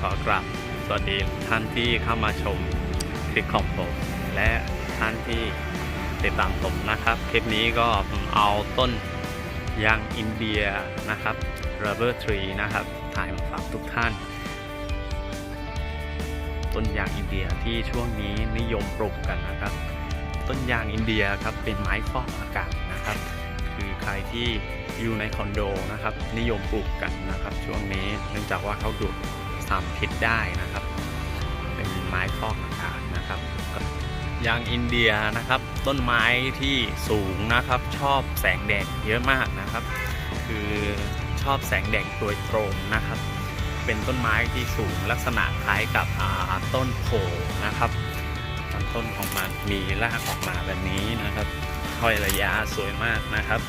ขอกราบสวัสดีท่านที่เข้ามาชมคลิปของผมและท่านที่ติดตามผมนะครับ คลิปนี้ก็ผมเอาต้นยางอินเดียนะครับ rubber tree นะครับ ถ่ายมาฝากทุกท่าน ต้นยางอินเดียที่ช่วงนี้นิยมปลูกกันนะครับ ต้นยางอินเดียครับเป็นไม้ฟอกอากาศนะครับ คือใครที่อยู่ในคอนโดนะครับ นิยมปลูกกันนะครับ ช่วงนี้เนื่องจากว่าเขาดูด สารพิษได้นะครับ เป็นไม้ฟอกอากาศนะครับยางอินเดียนะครับ ต้นไม้ที่สูงนะครับ ชอบแสงแดดเยอะมากนะครับ คือชอบแสงแดดโดยตรงนะครับ เป็นต้นไม้ที่สูงลักษณะคล้ายกับต้นโพนะครับต้นของมันมีรากออกมาแบบนี้นะครับห้อยระยะสวยมากนะครับ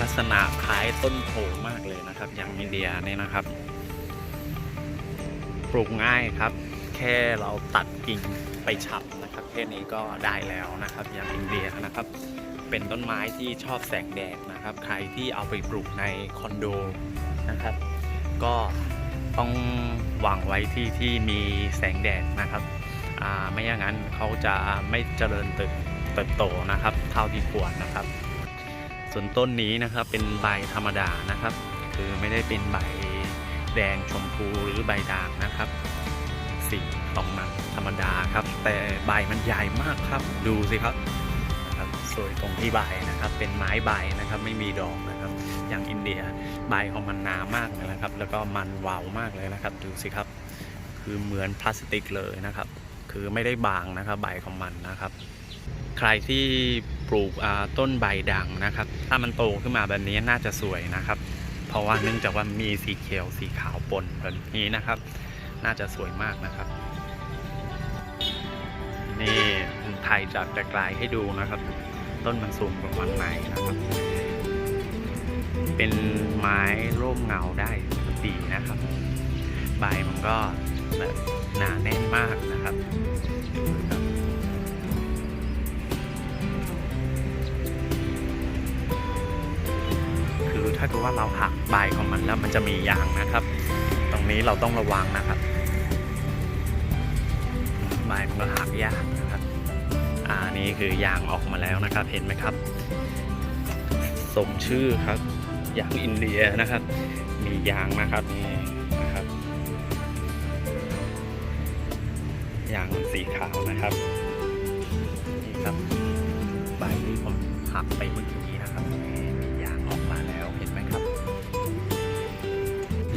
ลักษณะคล้ายต้นโพมากเลยนะครับอย่างอินเดียเนี่ยนะครับ ปลูกง่ายครับ แค่เราตัดกิ่งไปฉับนะครับแค่นี้ก็ได้แล้วนะครับ อย่างอินเดียนะครับ เป็นต้นไม้ที่ชอบแสงแดดนะครับ ใครที่เอาไปปลูกในคอนโดนะครับ ก็ต้องวางไว้ที่ที่มีแสงแดดนะครับอ่าไม่อย่างนั้นเขาจะไม่เจริญเติบเติบโตนะครับเท่าที่ควรนะครับ ส่วนต้นนี้นะครับเป็นใบธรรมดานะครับ คือไม่ได้เป็นใบ แดงชมพูหรือใบด่างนะครับ สีของมันธรรมดาครับ แต่ใบมันใหญ่มากครับ ดูสิครับนะครับสวยตรงที่ใบนะครับ เป็นไม้ใบนะครับ ไม่มีดอกนะครับ อย่างอินเดียใบของมันหนามากเลยนะครับ แล้วก็มันวาวมากเลยนะครับ ดูสิครับ คือเหมือนพลาสติกเลยนะครับ คือไม่ได้บางนะครับ ใบของมันนะครับใครที่ปลูกต้นใบด่างนะครับ ถ้ามันโตขึ้นมาแบบนี้น่าจะสวยนะครับ เพราะว่าเนื่องจากว่ามีสีเขียวสีขาวปนแบบนี้นะครับ น่าจะสวยมากนะครับ นี่ถ่ายจากไกลๆให้ดูนะครับ ต้นมันสูงประมาณไหนนะครับ เป็นไม้ร่มเงาได้ดีนะครับ ใบมันก็แบบหนาแน่นมากนะครับ ดูนะครับคือถ้าเกิดว่าเราหักใบของมันแล้วมันจะมียางนะครับ ตรงนี้เราต้องระวังนะครับใบมันก็หักยากนะครับอ่านี่คือยางออกมาแล้วนะครับ เห็นไหมครับ สมชื่อครับยางอินเดียนะครับ มียางนะครับนี่นะครับยางสีขาวนะครับนี่ครับใบที่ผมหักไปเมื่อกี้นะครับ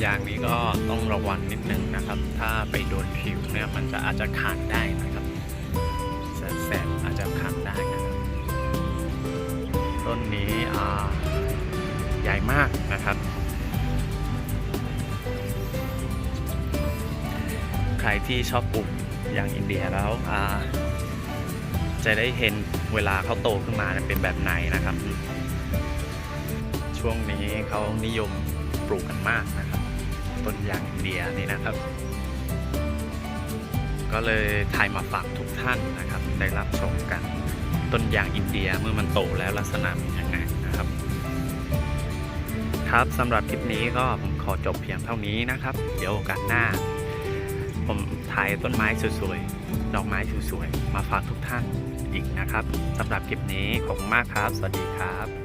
ยางนี้ก็ต้องระวังนิดนึงนะครับ ถ้าไปโดนผิวเนี่ยมันจะอาจจะขาดได้นะครับแสบอาจจะขาดได้นะครับต้นนี้อ่าใหญ่มากนะครับ ใครที่ชอบปลูกยางอินเดียแล้วอ่าจะได้เห็นเวลาเขาโตขึ้นมาเป็นแบบไหนนะครับ ช่วงนี้เขานิยมปลูกกันมากนะครับ ต้นยางอินเดียนี่นะครับ ก็เลยถ่ายมาฝากทุกท่านนะครับ ได้รับชมกันต้นยางอินเดียเมื่อมันโตแล้วลักษณะเป็นยังไงนะครับ ครับสำหรับคลิปนี้ก็ผมขอจบเพียงเท่านี้นะครับ เดี๋ยวโอกาสหน้า ผมถ่ายต้นไม้สวยๆดอกไม้สวยๆมาฝากทุกท่านอีกนะครับสำหรับคลิปนี้ขอบคุณมากครับ สวัสดีครับ